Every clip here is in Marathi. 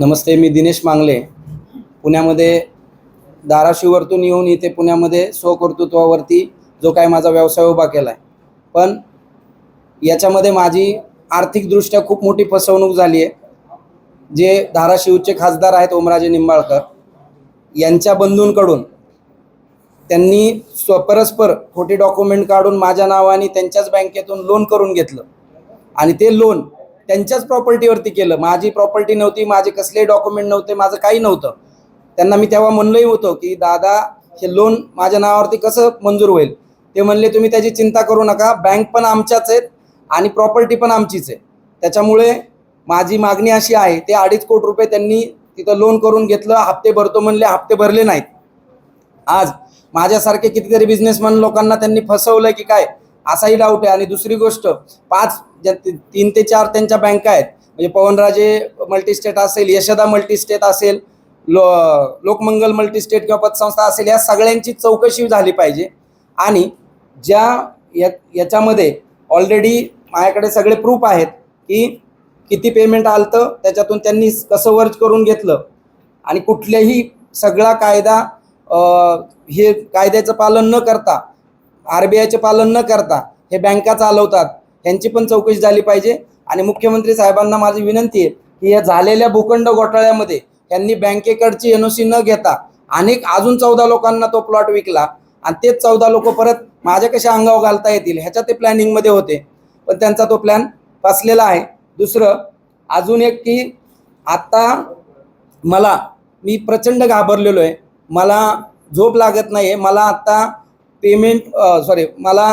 नमस्ते मी दिनेश मांगले. पुण्यामध्ये धाराशिववरतून येऊन इथे पुण्यामध्ये स्वकर्तृत्वावरती जो काय माझा व्यवसाय उभा केला आहे पण याच्यामध्ये माझी आर्थिकदृष्ट्या खूप मोठी फसवणूक झाली आहे. जे धाराशिवचे खासदार आहेत ओमराजे निंबाळकर यांच्या बंधूंकडून त्यांनी स्व परस्पर खोटे डॉक्युमेंट काढून माझ्या नावाने त्यांच्याच बँकेतून लोन करून घेतलं. आणि ते लोन त्यांच्याच प्रॉपर्टीवरती केलं. माझी प्रॉपर्टी नव्हती माझे कसलेही डॉक्युमेंट नव्हते माझं काही नव्हतं. त्यांना मी तेव्हा म्हणलंही होतं की दादा हे लोन माझ्या नावावरती कसं मंजूर होईल? ते म्हणले तुम्ही त्याची चिंता करू नका. बँक पण आमच्याच आहेत आणि प्रॉपर्टी पण आमचीच आहे. त्याच्यामुळे माझी मागणी अशी आहे ते अडीच कोटी रुपये त्यांनी तिथं लोन करून घेतलं हप्ते भरतो म्हणले हप्ते भरले नाहीत. आज माझ्यासारखे कितीतरी बिझनेसमॅन लोकांना त्यांनी फसवलं की काय? असाही डाऊट आहे. आणि दुसरी गोष्ट पाच ज्या तीन ते चार त्यांच्या बँका आहेत. म्हणजे पवनराजे मल्टीस्टेट असेल यशदा मल्टीस्टेट असेल लो लोकमंगल मल्टीस्टेट किंवा पतसंस्था असेल या सगळ्यांची चौकशी झाली पाहिजे. आणि ज्या या याच्यामध्ये ऑलरेडी माझ्याकडे सगळे प्रूफ आहेत की किती पेमेंट आलतं त्याच्यातून त्यांनी कसं वर्ज करून घेतलं. आणि कुठल्याही सगळा कायदा हे कायद्याचं पालन न करता आर बी आयचे पालन न करता हे बँका चालवतात. ह्यांची पण चौकशी झाली पाहिजे. आणि मुख्यमंत्री साहेबांना माझी विनंती आहे की या झालेल्या भूखंड घोटाळ्यामध्ये यांनी बँकेकडची एन ओ सी न घेता अनेक अजून चौदा लोकांना तो प्लॉट विकला. आणि तेच चौदा लोक परत माझ्या कशा अंगावर घालता येतील ह्याच्या ते प्लॅनिंगमध्ये होते. पण त्यांचा तो प्लॅन फसलेला आहे. दुसरं अजून एक की आत्ता मला मी प्रचंड घाबरलेलो आहे. मला झोप लागत नाही आहे मला आत्ता पेमेंट सॉरी मला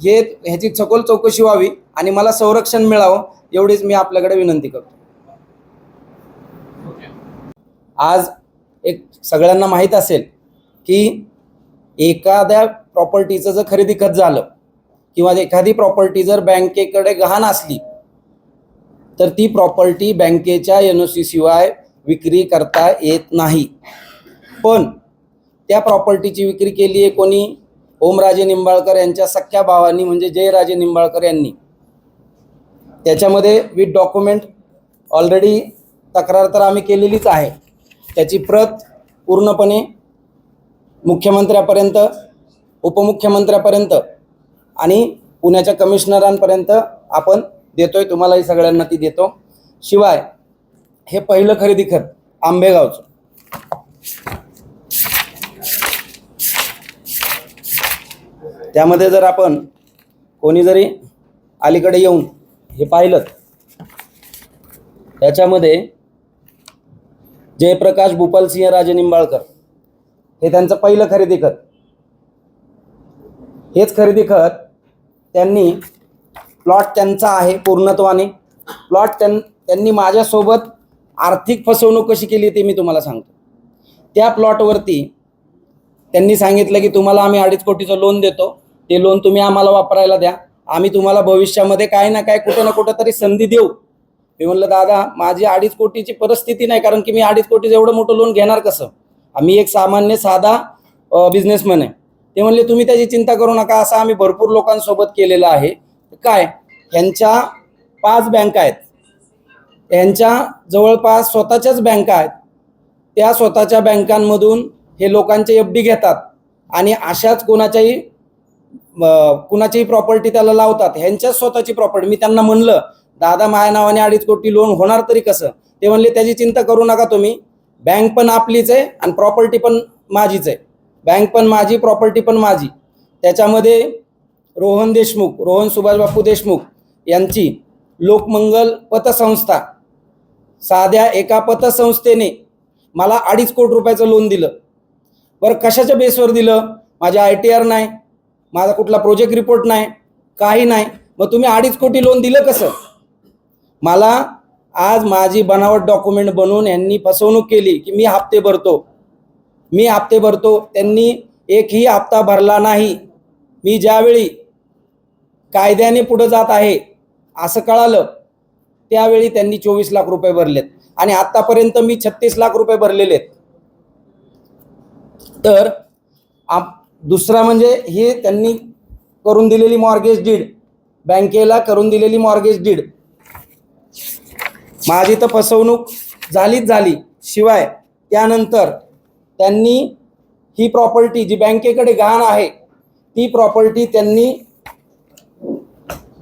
हे ह्याची सखोल चौकशी व्हावी आणि मला संरक्षण मिळावं एवढीच मी आपल्याकडे विनंती करतो. आज एक सगळ्यांना माहीत असेल की एखाद्या प्रॉपर्टीचं जर खरेदी खत झालं किंवा एखादी प्रॉपर्टी जर बँकेकडे गहाण असली तर ती प्रॉपर्टी बँकेच्या एन ओ सी शिवाय विक्री करता येत नाही. पण त्या प्रॉपर्टीची विक्री केली आहे कोणी? ओमराजे निंबाळकर यांच्या सख्या भावांनी म्हणजे जयराजे निंबाळकर यांनी. त्याच्यामध्ये विथ डॉक्युमेंट ऑलरेडी तक्रार तर आम्ही केलेलीच आहे. त्याची प्रत पूर्णपणे मुख्यमंत्र्यापर्यंत उपमुख्यमंत्र्यापर्यंत आणि पुण्याच्या कमिशनरांपर्यंत आपण देतोय तुम्हालाही सगळ्यांना ती देतो. शिवाय हे पहिलं खरेदी खत आंबेगावचं. त्यामध्ये जर आपण कोणी जरी अलीकडे येऊन हे पाहिलं त्याच्यामध्ये जयप्रकाश भूपालसिंह राजे निंबाळकर हे त्यांचं पहिलं खरेदी खत. हेच खरेदी खत त्यांनी प्लॉट त्यांचा आहे पूर्णत्वाने. प्लॉट त्यां त्यांनी माझ्यासोबत आर्थिक फसवणूक कशी केली ते मी तुम्हाला सांगतो. त्या प्लॉटवरती त्यांनी सांगितलं की तुम्हाला आम्ही अडीच कोटीचं लोन देतो. ते लोन तुम्ही आम्हाला वापरायला द्या. आम्ही तुम्हाला भविष्यामध्ये काय ना काय कुठं ना कुठं तरी संधी देऊ. मी म्हणलं दादा माझी अडीच कोटीची परिस्थिती नाही कारण की मी अडीच कोटीचं एवढं मोठं लोन घेणार कसं? आम्ही एक सामान्य साधा बिझनेसमॅन आहे. ते म्हणले तुम्ही त्याची चिंता करू नका असं आम्ही भरपूर लोकांसोबत केलेलं आहे. काय? ह्यांच्या पाच बँका आहेत. यांच्या जवळपास स्वतःच्याच बँका आहेत. त्या स्वतःच्या बँकांमधून हे लोकांचे एफ डी घेतात. आणि अशाच कोणाच्याही कुणाचीही प्रॉपर्टी त्याला लावतात ह्यांच्याच स्वतःची प्रॉपर्टी मी त्यांना म्हणलं दादा माझ्या नावाने अडीच कोटी लोन होणार तरी कसं? ते म्हणले त्याची चिंता करू नका तुम्ही. बँक पण आपलीच आहे आणि प्रॉपर्टी पण माझीच आहे. बँक पण माझी प्रॉपर्टी पण माझी. त्याच्यामध्ये रोहन देशमुख रोहन सुभाषबापू देशमुख यांची लोकमंगल पतसंस्था साध्या एका पतसंस्थेने मला अडीच कोटी रुपयाचं लोन दिलं. बरं कशाच्या बेसवर दिलं? माझ्या आय टी आर नाही. माझा कुठला प्रोजेक्ट रिपोर्ट नाही काही नाही. मग तुम्ही अडीच कोटी लोन दिलं कसं? मला आज माझी बनावट डॉक्युमेंट बनवून यांनी फसवणूक केली की मी हप्ते भरतो. मी हप्ते भरतो त्यांनी एकही हप्ता भरला नाही. मी ज्यावेळी कायद्याने पुढं जात आहे असं कळालं त्यावेळी त्यांनी चोवीस लाख रुपये भरलेत. आणि आत्तापर्यंत मी छत्तीस लाख रुपये भरलेले आहेत. तर आप दुसरा म्हणजे हे त्यांनी करून दिलेली मॉर्गेज डीड बँकेला करून दिलेली मॉर्गेज डीड माझी तर फसवणूक झालीच झाली. शिवाय त्यानंतर त्यांनी ही प्रॉपर्टी जी बँकेकडे गहाण आहे ती प्रॉपर्टी त्यांनी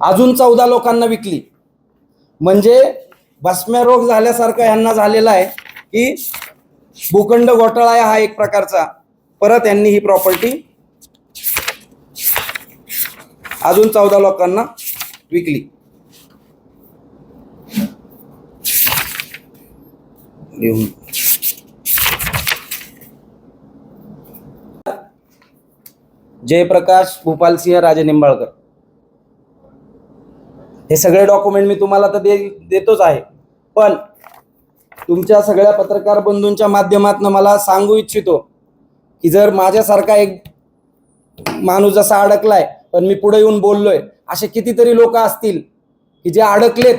अजून चौदा लोकांना विकली. म्हणजे भस्म्या रोग झाल्यासारखं यांना झालेला आहे की भूखंड घोटाळा हा एक प्रकारचा. परत यांनी ही प्रॉपर्टी अजून चौदा लोकांना विकली. जयप्रकाश जयप्रकाश भूपालसिंह राजे निंबाळकर. हे सगळे डॉक्युमेंट मी तुम्हाला तर दे देतोच आहे. पण तुमच्या सगळ्या पत्रकार बंधूंच्या माध्यमातून मला सांगू इच्छितो की जर माझ्यासारखा एक माणूस जसा अडकलाय पण मी पुढे येऊन बोललोय असे कितीतरी लोक असतील की जे अडकलेत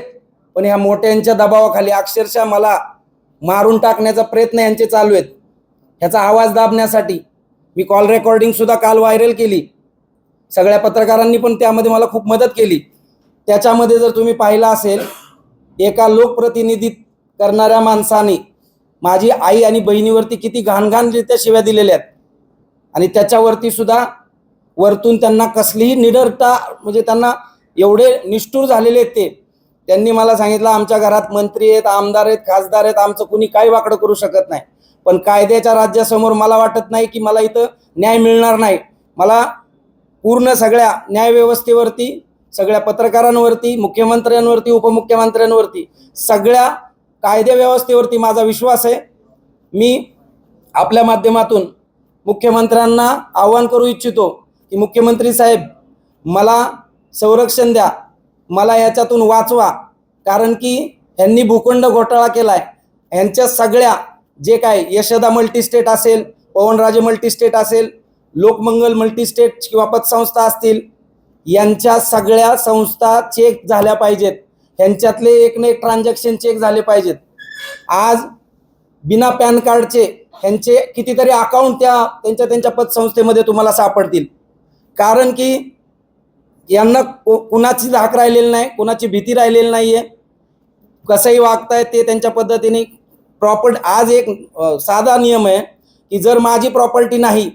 पण ह्या मोठ्यांच्या दबावाखाली अक्षरशः मला मारून टाकण्याचा प्रयत्न यांचे चालू आहेत. ह्याचा आवाज दाबण्यासाठी मी कॉल रेकॉर्डिंग सुद्धा काल व्हायरल केली. सगळ्या पत्रकारांनी पण त्यामध्ये मला खूप मदत केली. त्याच्यामध्ये जर तुम्ही पाहिलं असेल एका लोकप्रतिनिधी करणाऱ्या माणसाने माझी आई आणि बहिणीवरती किती घाणघाणरित्या शिव्या दिलेल्या आहेत. आणि त्याच्यावरती सुद्धा वरतून त्यांना कसलीही निडरता म्हणजे त्यांना एवढे निष्ठूर झालेले आहेत ते. त्यांनी मला सांगितलं आमच्या घरात मंत्री आहेत आमदार आहेत खासदार आहेत आमचं कुणी काही वाकडं करू शकत नाही. पण कायद्याच्या राज्यासमोर मला वाटत नाही की मला इथं न्याय मिळणार नाही. मला पूर्ण सगळ्या न्यायव्यवस्थेवरती सगळ्या पत्रकारांवरती मुख्यमंत्र्यांवरती उपमुख्यमंत्र्यांवरती सगळ्या कायदेव्यवस्थेवरती माझा विश्वास आहे. मी आपल्या माध्यमातून मुख्यमंत्र्यांना आवाहन करू इच्छितो की मुख्यमंत्री साहेब मला संरक्षण द्या. मला याच्यातून वाचवा. कारण की यांनी भूखंड घोटाळा केला आहे यांच्या सगळ्या जे काय यशदा मल्टीस्टेट असेल पवनराजे मल्टीस्टेट असेल लोकमंगल मल्टीस्टेट किंवा पतसंस्था असतील यांच्या सगळ्या संस्था चेक झाल्या पाहिजेत. ह्यांच्यातले एक ना एक ट्रान्झॅक्शन चेक झाले पाहिजेत. आज बिना पॅन कार्डचे ह्यांचे कितीतरी अकाउंट त्या त्यांच्या त्यांच्या पतसंस्थेमध्ये तुम्हाला सापडतील. कारण की यांना को कुणाची धाक राहिलेली नाही कुणाची भीती राहिलेली नाही आहे कसंही वागतायत ते त्यांच्या पद्धतीने. प्रॉपर्टी आज एक साधा नियम आहे की जर माझी प्रॉपर्टी नाही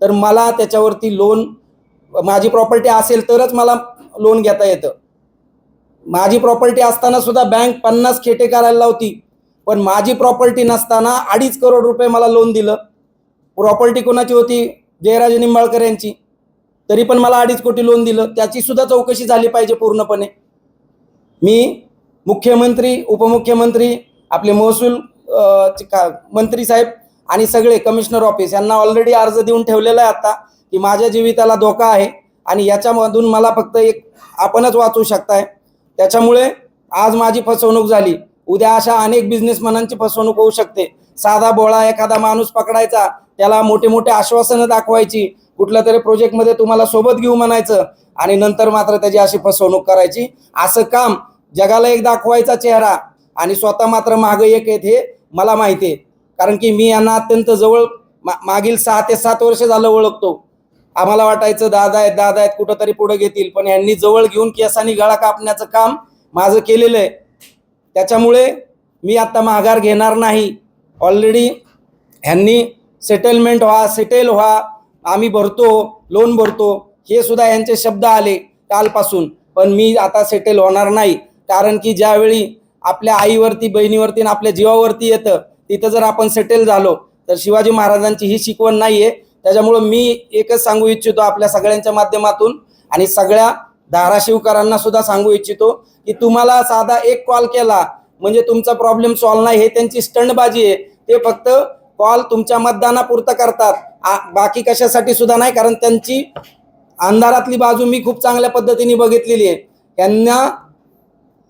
तर मला त्याच्यावरती लोन माझी प्रॉपर्टी असेल तरच मला लोन घेता येतं. माझी प्रॉपर्टी असताना सुद्धा बँक पन्नास खेटे करायला लावती पण माझी प्रॉपर्टी नसताना अडीच करोड रुपये मला लोन दिलं. प्रॉपर्टी कोणाची होती? जयराजे निंबाळकर यांची. तरी पण मला अडीच कोटी लोन दिलं. त्याची सुद्धा चौकशी झाली पाहिजे पूर्णपणे. मी मुख्यमंत्री उपमुख्यमंत्री आपले महसूल का- मंत्री साहेब आणि सगळे कमिशनर ऑफिस यांना ऑलरेडी अर्ज देऊन ठेवलेला आहे आता की माझ्या जीविताला धोका आहे आणि याच्यामधून मला फक्त एक आपणच वाचू शकताय. त्याच्यामुळे आज माझी फसवणूक झाली. उद्या अशा अनेक बिझनेसमॅनांची फसवणूक होऊ शकते. साधा बोळा एखादा माणूस पकडायचा त्याला मोठे मोठे आश्वासनं दाखवायची कुठल्या तरी प्रोजेक्टमध्ये तुम्हाला सोबत घेऊ म्हणायचं आणि नंतर मात्र त्याची अशी फसवणूक करायची. असं काम जगाला एक दाखवायचा चेहरा आणि स्वतः मात्र मागं एक आहेत हे मला माहिती आहे. कारण की मी यांना अत्यंत जवळ मा मागील सहा ते सात वर्ष झालं ओळखतो. आम्हाला वाटायचं दादा आहेत दादा आहेत कुठंतरी पुढे घेतील. पण यांनी जवळ घेऊन केसानी गळा कापण्याचं काम माझं केलेलं आहे. त्याच्यामुळे मी आता माघार घेणार नाही. ऑलरेडी ह्यांनी सेटलमेंट व्हा सेटेल व्हा आम्ही भरतो लोन भरतो. हे सुद्धा यांचे शब्द आले कालपासून. पण मी आता सेटल होणार नाही. कारण की ज्यावेळी आपल्या आईवरती बहिणीवरती आणि आपल्या जीवावरती येतं तिथं जर आपण सेटल झालो तर शिवाजी महाराजांची ही शिकवण नाही आहे त्याच्यामुळं मी एकच सांगू इच्छितो आपल्या सगळ्यांच्या माध्यमातून आणि सगळ्या धाराशिवकरांना सुद्धा सांगू इच्छितो की तुम्हाला साधा एक कॉल केला म्हणजे तुमचा प्रॉब्लेम सॉल्व्ह नाही हे त्यांची स्टंटबाजी आहे. ते फक्त कॉल तुमच्या मतदानापुरतं करतात. आ- बाकी कशासाठी सुद्धा नाही कारण त्यांची अंधारातली बाजू मी खूप चांगल्या पद्धतीने बघितलेली आहे. त्यांना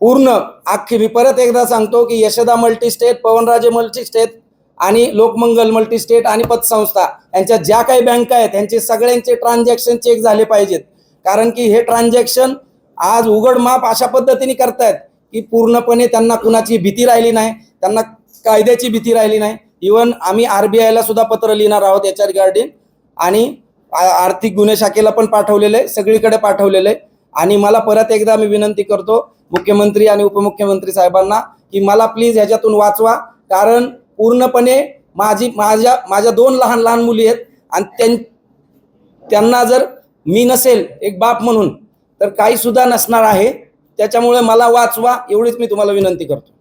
पूर्ण अख्खी मी परत एकदा सांगतो की यशदा मल्टीस्टेट पवनराजे मल्टीस्टेट आणि लोकमंगल मल्टीस्टेट आणि पतसंस्था यांच्या ज्या काही बँका आहेत त्यांचे सगळ्यांचे ट्रान्झॅक्शन चेक झाले पाहिजेत. कारण की हे ट्रान्झॅक्शन आज उघड माप अशा पद्धतीने करतायत की पूर्णपणे त्यांना कुणाची भीती राहिली नाही त्यांना कायद्याची भीती राहिली नाही. इवन आम्ही आर बी सुद्धा पत्र लिहिणार आहोत याच्या रिगार्डिंग आणि आर्थिक गुन्हे शाखेला पण पाठवलेलं आहे सगळीकडे पाठवलेलं आहे. आणि मला परत एकदा मी विनंती करतो मुख्यमंत्री आणि उपमुख्यमंत्री साहेबांना की मला प्लीज ह्याच्यातून वाचवा. कारण पूर्णपणे माझी माझ्या माझ्या दोन लहान लहान मुली आहेत आणि त्यां त्यांना जर मी नसेल एक बाप म्हणून तर काही सुद्धा नसणार आहे. त्याच्यामुळे मला वाचवा एवढीच मी तुम्हाला विनंती करतो.